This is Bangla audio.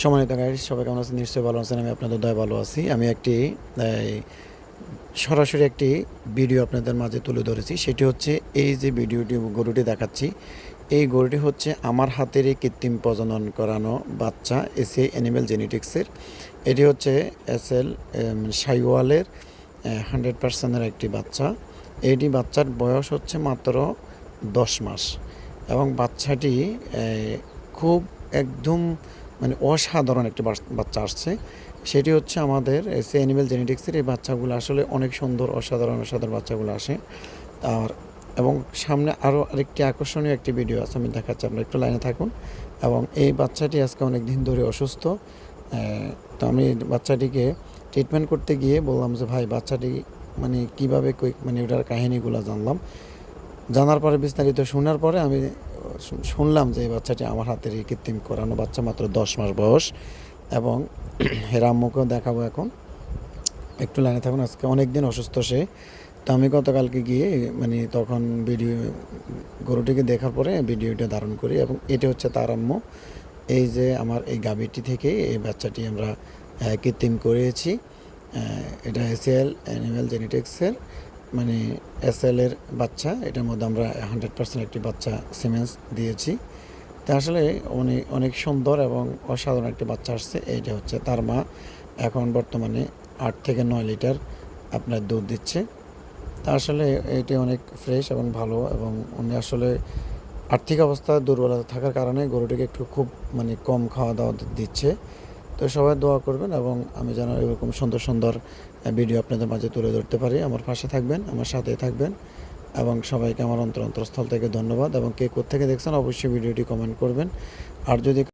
সম্মানিত গাইড সবাই কেমন আছেন? নিশ্চয়ই ভালো আছেন। আমি আপনাদের দয় ভালো আছি। আমি একটি সরাসরি একটি ভিডিও আপনাদের মাঝে তুলে ধরেছি। সেটি হচ্ছে এই যে ভিডিওটি গরুটি দেখাচ্ছি, এই গরুটি হচ্ছে আমার হাতের এই কৃত্রিম প্রজনন করানো বাচ্চা এসে অ্যানিম্যাল জেনেটিক্সের। এটি হচ্ছে এস এল সাইওয়ালের হান্ড্রেড পার্সেন্টের একটি বাচ্চা। এটি বাচ্চার বয়স হচ্ছে মাত্র দশ মাস এবং বাচ্চাটি খুব একদম মানে অসাধারণ একটি বাচ- বাচ্চা আসছে। সেটি হচ্ছে আমাদের সে অ্যানিমেল জেনেটিক্সের এই বাচ্চাগুলো আসলে অনেক সুন্দর, অসাধারণ অসাধারণ বাচ্চাগুলো আসে। আর, এবং সামনে আরও আরেকটি আকর্ষণীয় একটি ভিডিও আছে, আমি দেখাচ্ছি, আপনারা একটু লাইনে থাকুন। এবং এই বাচ্চাটি আজকে অনেক দিন ধরে অসুস্থ। তো আমি বাচ্চাটিকে ট্রিটমেন্ট করতে গিয়ে বললাম যে, ভাই, বাচ্চাটি মানে কীভাবে মানে ওটার কাহিনীগুলো জানলাম। জানার পরে বিস্তারিত শোনার পরে আমি শুনলাম যে এই বাচ্চাটি আমার হাতের কৃত্রিম করানো বাচ্চা মাত্র দশ মাস বয়স এবং হের আম্মুকেও দেখাবো এখন। একটু লাইনে থাকুন, আজকে অনেক দিন অসুস্থ সে। তো আমি গতকালকে গিয়ে মানে তখন ভিডিও গরুটিকে দেখার পরে ভিডিওটা ধারণ করি এবং এটা হচ্ছে তার আম্মু। এই যে আমার এই গাভীটি থেকে এই বাচ্চাটি আমরা কৃত্রিম করিয়েছি এটা এসএল অ্যানিম্যাল জেনেটিক্সের মানে এসএল এর বাচ্চা, এটার মধ্যে আমরা হান্ড্রেড পার্সেন্ট একটি বাচ্চা সিমেন্স দিয়েছি। তা আসলে অনেক অনেক সুন্দর এবং অসাধারণ একটি বাচ্চা আসছে। এইটা হচ্ছে তার মা। এখন বর্তমানে আট থেকে নয় লিটার আপনার দুধ দিচ্ছে। তা আসলে এটি অনেক ফ্রেশ এবং ভালো এবং উনি আসলে আর্থিক অবস্থা দুর্বলতা থাকার কারণে গরুটিকে একটু খুব মানে কম খাওয়া দাওয়া দিচ্ছে। তো সবাই দোয়া করবেন এবং আমি যেন এরকম সুন্দর সুন্দর ভিডিও আপনাদের মাঝে তুলে ধরতে পারি। আমার পাশে থাকবেন, আমার সাথে থাকবেন এবং সবাইকে আমার অন্তর অন্তরস্থল থেকে ধন্যবাদ এবং কে কোথেকে দেখছেন অবশ্যই ভিডিওটি কমেন্ট করবেন। আর যদি